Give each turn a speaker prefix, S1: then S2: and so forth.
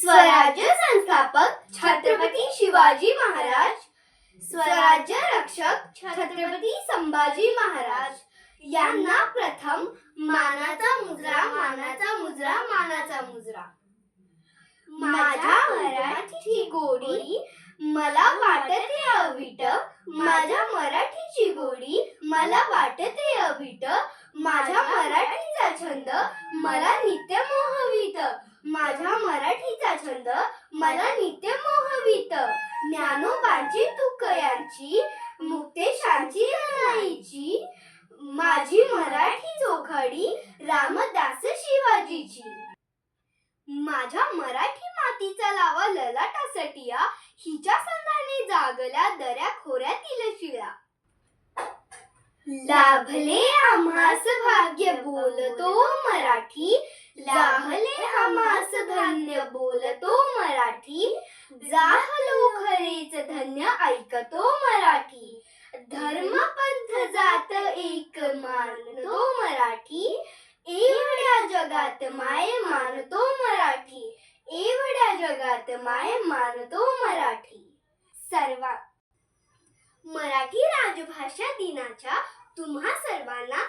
S1: स्वराज्य संस्थापक छत्रपती शिवाजी महाराज स्वराज्य रक्षक छत्रपती संभाजी महाराज. यांना प्रथम मानाचा मुजरा मानाचा मुजरा मानाचा मुजरा. माझ्या मराठीची गोडी मला वाटते अविट माझ्या मराठीची गोडी मला वाटते अविट. माझ्या मराठीचा छंद मला नित्य मोहवित. माझ्या मरा छंद मला नित्य मोहवित. ज्ञानोबांची तुकयांची मुक्तेशांची रणाईची माझी मराठी चोखडी रामदास शिवाजीची. माझ्या मराठी मातीचा लावा ललाटासटिया हिच्या संघाने जागल्या दऱ्या खोऱ्यातील शिळा. लाभले आम्हास भाग्य बोलतो मराठी लाभले आम्हास धन्य बोलतो मराठी? जाहलो खरेच धन्य ऐकतो मराठी. धर्म पंथ जात एक मानतो मराठी. एवढ्या जगात माय मानतो मराठी. एवढ्या जगात माय मानतो मराठी. सर्वा मराठी राजभाषा दिनाच्या तुम्हा सर्वांना